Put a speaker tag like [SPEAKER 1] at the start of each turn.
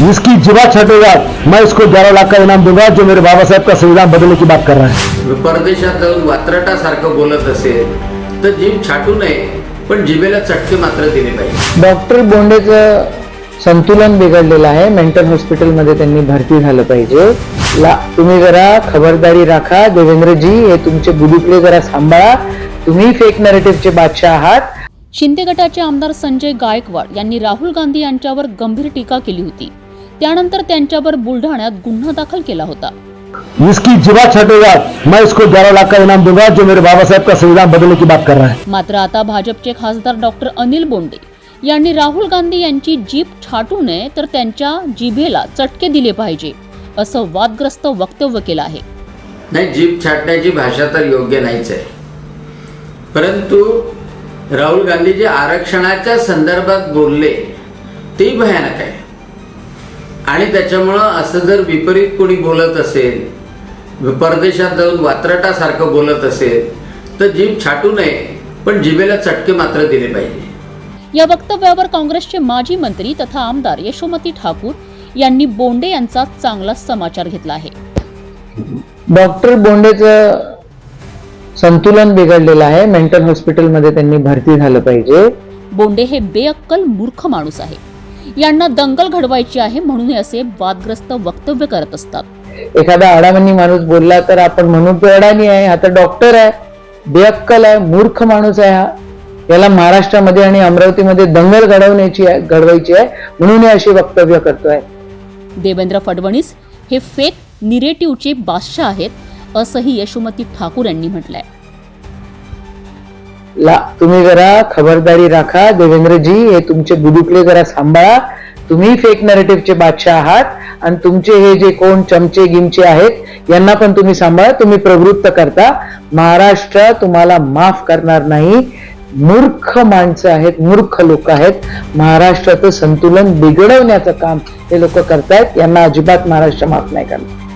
[SPEAKER 1] जिसकी जीवा छटेगा मैं इसको ग्यारह लाख का इनाम दूंगा जो मेरे बाबा साहेब का संविधान बदलने की बात कर रहा है।
[SPEAKER 2] परदेशात जाऊन वात्रटासारखं बोलत असेल तर जीभ छाटू नये पण जिभेला चटके मात्र दिले पाहिजे.
[SPEAKER 3] डॉक्टर बोंडेचं संतुलन बिघडलेलं आहे. मेंटल हॉस्पिटलमध्ये त्यांनी भरती झालं पाहिजे. ला तुम्ही जरा खबरदारी राखा. देवेंद्रजी हे तुमचे बुडुकले जरा सांभाळा. तुम्ही फेक नरेटिव्हचे बादशाह आहात.
[SPEAKER 4] शिंदे गटाचे आमदार संजय गायकवाड यांनी राहुल गांधी यांच्यावर गंभीर टीका केली होती. त्यानंतर त्यांच्यावर बुलढाण्यात गुन्हा दाखल केला होता.
[SPEAKER 1] जिसकी जीवा छटेगा मैं इसको ग्यारह लाख का इनाम दूंगा जो मेरे बाबा साहेब का संविधान बदलने की बात कर रहा है।
[SPEAKER 4] मात्र आता भाजपचे खासदार डॉक्टर अनिल बोंडे यांनी राहुल गांधी यांची जीभ छाटू नये तर त्यांच्या जिभेला चटके दिले पाहिजे असं वादग्रस्त वक्तव्य केलं आहे.
[SPEAKER 2] नाही जीभ छाटण्याची भाषा तर योग्य नाहीच आहे. परंतु राहुल गांधी जे आरक्षणाच्या संदर्भात बोलले ते भयानक आहे. आणि त्याच्यामुळं असं जर विपरीत कोणी बोलत असेल परदेशात जाऊन वात्रटासारखं बोलत असेल तर जीभ छाटू नये पण जिभेला चटके मात्र दिले पाहिजे.
[SPEAKER 4] या वक्तव्यावर काँग्रेसचे माजी मंत्री तथा आमदार यशोमती ठाकूर यांनी बोंडे यांचा चांगला समाचार घेतला आहे.
[SPEAKER 3] डॉक्टर बोंडेचं संतुलन बिघडलेलं आहे. मेंटल हॉस्पिटलमध्ये त्यांनी भरती झालं पाहिजे.
[SPEAKER 4] बोंडे हे बेअक्कल मूर्ख माणूस आहे. यांना दंगल घडवायची आहे म्हणून असे वादग्रस्त वक्तव्य करत असतात.
[SPEAKER 3] एखादा अडामनी माणूस बोलला तर आपण म्हणू तो अडाणी आहे हा तर डॉक्टर आहे बेअक्कल आहे मूर्ख माणूस आहे हा. याला महाराष्ट्रामध्ये आणि अमरावतीमध्ये दंगल घडवण्याची आहे घडवायची आहे म्हणून अशी वक्तव्य करतोय.
[SPEAKER 4] देवेंद्र फडणवीस हे फेक निरेटिव्हचे बादशाह आहेत असंही यशोमती ठाकूर यांनी म्हटलंय.
[SPEAKER 3] ला तुम्ही जरा खबरदारी राखा. देवेंद्रजी हे तुमचे बुडुकले जरा सांभाळा. तुम्ही फेक नरेटिव्हचे बादशाह आहात आणि तुमचे हे जे कोण चमचे गिमचे आहेत यांना पण तुम्ही सांभाळा. तुम्ही प्रवृत्त करता. महाराष्ट्र तुम्हाला माफ करणार नाही. मूर्ख माणसं आहेत मूर्ख लोक आहेत. महाराष्ट्राचं संतुलन बिघडवण्याचं काम हे लोक करतायत. यांना अजिबात महाराष्ट्र माफ नाही करणार.